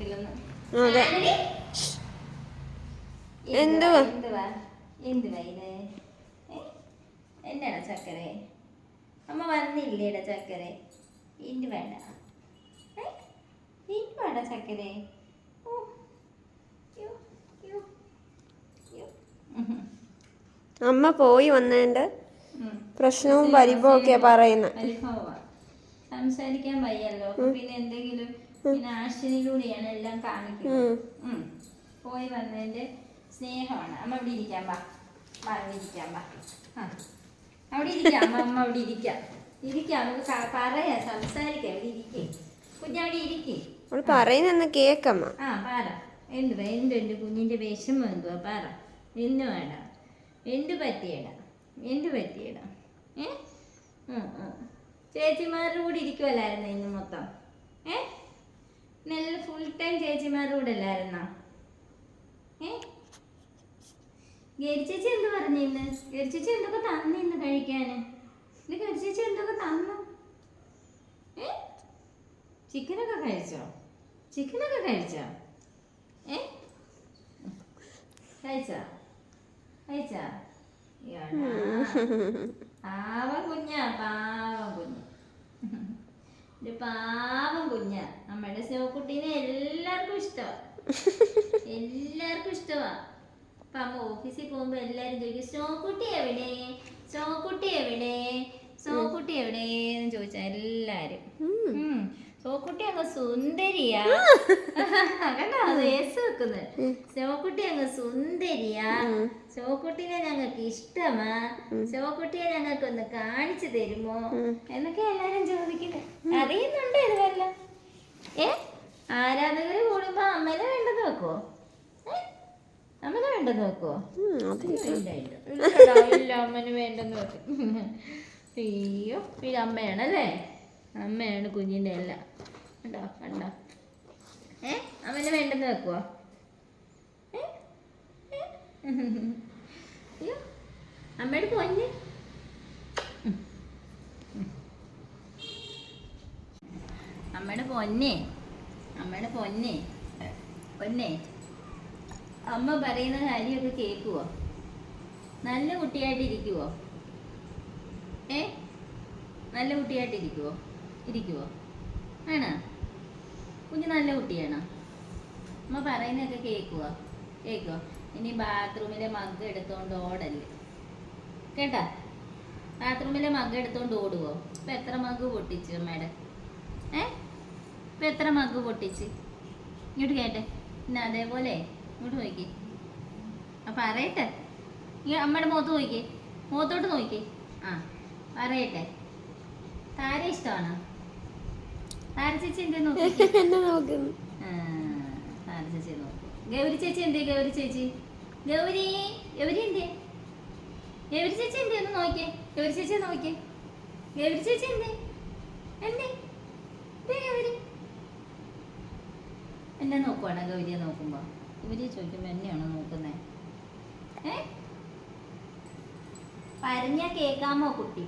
എന്തുവാ? എന്തുവാ? എന്തുവാ? ഇത്? ഏ? ചക്കരെ? അമ്മ വന്നില്ലേടാ ചക്കരെ? ഇന്ന് വേണ്ട. ഏ? ഇന്ന് വേണ്ട ചക്കരെ. അമ്മ പോയി വന്നതിന്റെ പ്രശ്നവും പരിഭവം ഒക്കെയാ പറയുന്നത്. സംസാരിക്കാൻ വയ്യല്ലോ. പിന്നെ എന്തെങ്കിലും പിന്നെ ആശനിലൂടെയാണ് എല്ലാം കാണിക്കുന്നത്. പോയി വന്നതിന്റെ സ്നേഹമാണ്. അമ്മ അവിടെ ഇരിക്കാം ബാ ബാ അവിടെ ഇരിക്കാൻ പാ ആ. അവിടെ ഇരിക്കാം അമ്മ അമ്മ അവിടെ ഇരിക്കാം. ഇരിക്കാം നമുക്ക് പറയാം സംസാരിക്കാം. അവിടെ ഇരിക്കേ. കുഞ്ഞവിടെ ഇരിക്കേ. അവൾ പറയുന്നെന്ന് കേക്കമ്മ. ആ പറ. എന്തുവാ എന്ത് എന്റെ കുഞ്ഞിന്റെ വിഷമം എന്തുവാ? പറ. എന്ന് വേണ്ട എന്ത് പറ്റിയടാ? എന്ത് പറ്റിയടാ? ഏ. ചേച്ചിമാരുടെ കൂടെ ഇരിക്കുമല്ലായിരുന്നു ഇന്ന് മൊത്തം? ഏ? നല്ല ഫുൾ ടൈം ചേച്ചിമാരുടെ കൂടെ അല്ലായിരുന്നോ ഏ ഗരിച്ചേച്ചി എന്ത് പറഞ്ഞിന്ന് ഗരിച്ചേച്ചി എന്തൊക്കെ തന്നിന്ന് കഴിക്കാന്? ഇന്ന് ഗരിച്ചേച്ചി എന്തൊക്കെ തന്നു? ഏ? ചിക്കനൊക്കെ കഴിച്ചോ? ചിക്കനൊക്കെ കഴിച്ചോ? ഏ? കഴിച്ചോ? കഴിച്ചോ? ആവ കുഞ്ഞാ പാവം കുഞ്ഞ്. ഒരു പാവം കുഞ്ഞാ. നമ്മുടെ ശിവക്കുട്ടീനെ എല്ലാവർക്കും ഇഷ്ടമാ എല്ലാവർക്കും ഇഷ്ടമാ അപ്പൊ അമ്മ ഓഫീസിൽ പോകുമ്പോ എല്ലാരും ചോദിക്കും സ്നോക്കുട്ടി എവിടെ? സ്നോക്കുട്ടി എവിടെ? സ്നോക്കുട്ടി എവിടെ എന്ന് ചോദിച്ചാ എല്ലാരും. ഉം. സുന്ദരിയാ. കണ്ടോ? വെക്കുന്നത്. സ്നോക്കുട്ടി അങ്ങ് സുന്ദരിയാ. സ്നോക്കുട്ടിനെ ഞങ്ങൾക്ക് ഇഷ്ടമാ. സ്നോക്കുട്ടിയെ ഞങ്ങൾക്ക് ഒന്ന് കാണിച്ചു തരുമോ? എന്നൊക്കെ എല്ലാരും ചോദിക്കുന്നത് അറിയുന്നുണ്ട് ഇതുവല്ല ഏ? ആരാധകര് കൂടുമ്പോ അമ്മനെ വേണ്ടത് വെക്കോ? അമ്മനെ വേണ്ടെന്ന് വെക്കോ ഇല്ല. അമ്മന് വേണ്ടെന്ന് വെക്കും. അയ്യോ ഇത് അമ്മയാണല്ലേ? അമ്മയാണ് കുഞ്ഞിന്റെ എല്ലാം. കണ്ടോ ഉണ്ടോ? ഏ? അവന് വേണ്ടെന്ന് വെക്കുവോ? അയ്യോ അമ്മയുടെ. ഉം. അമ്മയുടെ പൊന്നെ. അമ്മയുടെ പൊന്നെ. പൊന്നെ. അമ്മ പറയുന്ന കാര്യമൊക്കെ കേൾക്കുവോ? നല്ല കുട്ടിയായിട്ടിരിക്കുവോ? ഏ? നല്ല കുട്ടിയായിട്ടിരിക്കുവോ? ഇരിക്കുവോ? ആണോ? കുഞ്ഞ് നല്ല കുട്ടിയാണ്. അമ്മ പറയുന്നതൊക്കെ കേൾക്കുക കേൾക്കുക ഇനി ബാത്റൂമിലെ മഗ് എടുത്തോണ്ട് ഓടല്ലേ. കേട്ടാ? ബാത്റൂമിലെ മഗ് എടുത്തോണ്ട് ഓടുവോ? ഇപ്പൊ എത്ര മഗ് പൊട്ടിച്ചു അമ്മയുടെ? ഏ? ഇപ്പൊ എത്ര മഗ് പൊട്ടിച്ച്? ഇങ്ങോട്ട് കേട്ടെ. പിന്നെ അതേപോലെ. ഇങ്ങോട്ട് നോക്കി ആ പറയട്ടെ. ഈ അമ്മയുടെ മുഖത്ത് നോക്കി മുഖത്തോട്ട് നോക്കി ആ പറയട്ടെ. താര ഇഷ്ടമാണോ? ചേച്ചി എന്തേ നോക്കുന്നു. ചേച്ചി നോക്കൂ. ഗൗരി ചേച്ചി എന്തേ? ഗൗരി ചേച്ചി. ഗൗരി ഗൗരി എന്തേ? ഗൗരി ചേച്ചി എന്തേ? ഒന്ന് നോക്കിയേ. ഗൗരി ചേച്ചി നോക്കിയേ. ഗൗരി ചേച്ചി എന്തേ? എന്തേ? ഗൗരി. എന്നെ നോക്കുവാണോ? ഗൗരിയെ നോക്കുമ്പോ. ഗൗരി ചോദിക്കുമ്പോ എന്നെയാണോ നോക്കുന്നേ? ഏ? പറഞ്ഞ കേക്കാമോ കുട്ടി?